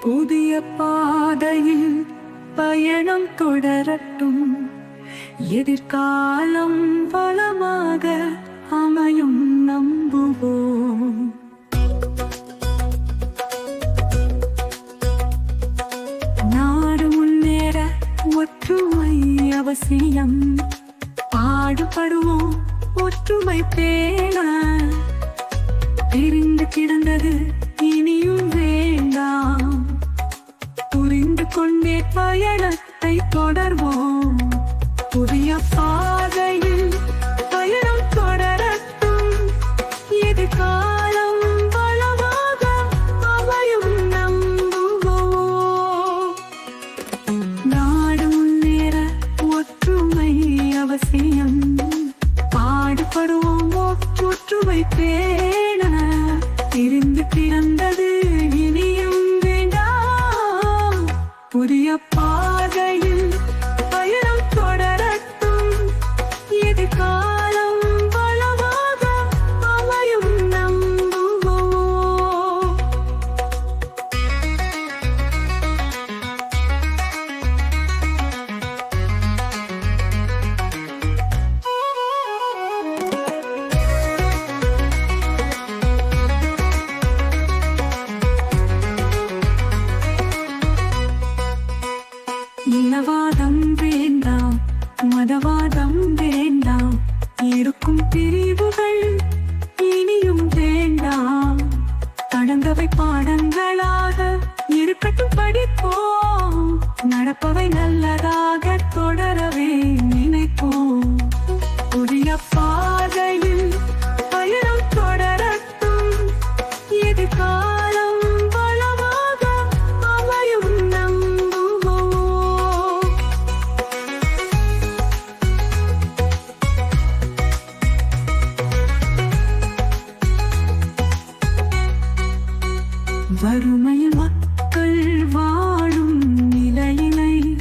புதிய பாதையில் பயணம் தொடரட்டும். எதிர்காலம் பலமாக அமையும் நம்புவோம். அவசியம் பாடுபடுவோம் ஒற்றுமை பேண. பிரிந்து கிடந்தது இனவாதம் வேண்டாம் மதவாதம் வேண்டாம். இருக்கும் பிரிவுகள் இனியும் வேண்டாம். கடந்தவை பாடங்களாக இருக்கட்டும் படிப்போம். நடப்பவை நல்லதா? வறுமையில் மக்கள் வாழும் நிலையினை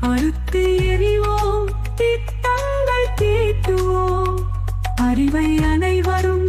அறுத்து எறிவோம் திட்டங்கள் தீட்டுவோம். அறிவை அனைவரும்